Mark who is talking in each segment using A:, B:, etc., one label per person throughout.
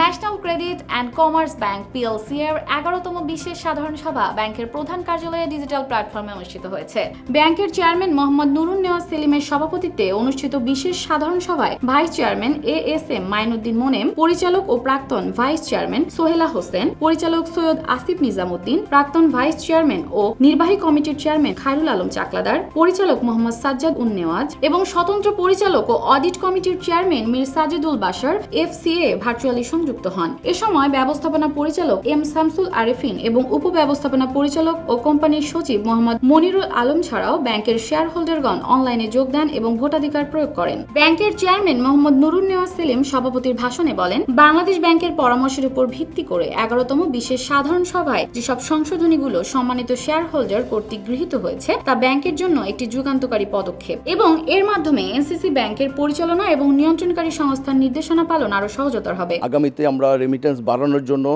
A: National credit and commerce bank PLC এর এগারোতম বিশেষ সাধারণ সভা ব্যাংকের প্রধান কার্যালয়ে ডিজিটাল প্ল্যাটফর্মে অনুষ্ঠিত হয়েছে। ব্যাংকের চেয়ারম্যান মোহাম্মদ নুরুন নেওয়াজ সেলিমের সভাপতিত্বে অনুষ্ঠিত বিশেষ সাধারণ সভায় vice chairman A S M Mainuddin Monem, পরিচালক ও প্রাক্তন ভাইস চেয়ারম্যান সোহেলা হোসেন, পরিচালক সৈয়দ আসিফ নিজামুদ্দিন, প্রাক্তন ভাইস চেয়ারম্যান ও নির্বাহী কমিটির চেয়ারম্যান খায়রুল আলম চাকলাদার, পরিচালক মোহাম্মদ সাজ্জাদ উন্নেওয়াজ এবং স্বতন্ত্র পরিচালক ও অডিট কমিটির chairman Mir Sajidul Bashar FCA virtually সংযুক্ত হন। এ সময় ব্যবস্থাপনা পরিচালক এম শামসুল আরেফিন এবং উপব্যবস্থাপনা পরিচালক ও কোম্পানির সচিব মোহাম্মদ মনিরুল আলম ছাড়াও ব্যাংকের শেয়ার হোল্ডারগণ অনলাইনে যোগদান এবং ভোটাধিকার প্রয়োগ করেন। ব্যাংকের চেয়ারম্যান মোহাম্মদ নুরুন নেওয়াজ সেলিম সভাপতির ভাষণে বলেন, বাংলাদেশ ব্যাংকের পরামর্শের উপর ভিত্তি করে এগারোতম বিশেষ সাধারণ সভায় যেসব সংশোধনীগুলো সম্মানিত শেয়ার হোল্ডার কর্তৃক গৃহীত হয়েছে, তা ব্যাংকের জন্য একটি যুগান্তকারী পদক্ষেপ। এবং এর মাধ্যমে এনসিসি ব্যাংকের পরিচালনা এবং নিয়ন্ত্রণকারী সংস্থার নির্দেশনা পালন আরও সহজতর হবে।
B: আগামীতে আমরা রেমিটেন্স বাড়ানোর জন্য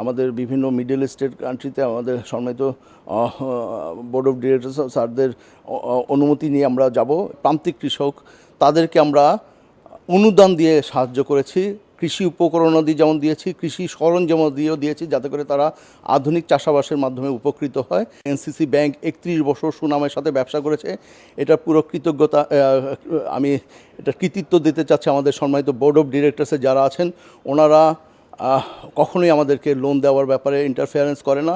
B: আমাদের বিভিন্ন মিডল ইস্টের কান্ট্রিতে আমাদের সম্মানিত বোর্ড অফ ডিরেক্টর স্যারদের অনুমতি নিয়ে আমরা যাব। প্রান্তিক কৃষক, তাদেরকে আমরা অনুদান দিয়ে সাহায্য করেছি। কৃষি উপকরণাদি যেমন দিয়েছি, কৃষি সরঞ্জাম দিয়েও দিয়েছি যাতে করে তারা আধুনিক চাষাবাসের মাধ্যমে উপকৃত হয়। এনসিসি ব্যাংক একত্রিশ বছর সুনামের সাথে ব্যবসা করেছে। এটা পুরো কৃতজ্ঞতা আমি এটা কৃতিত্ব দিতে চাচ্ছি আমাদের সম্মানিত বোর্ড অফ ডিরেক্টরসে যারা আছেন। ওনারা কখনোই আমাদেরকে লোন দেওয়ার ব্যাপারে ইন্টারফেয়ারেন্স করে না।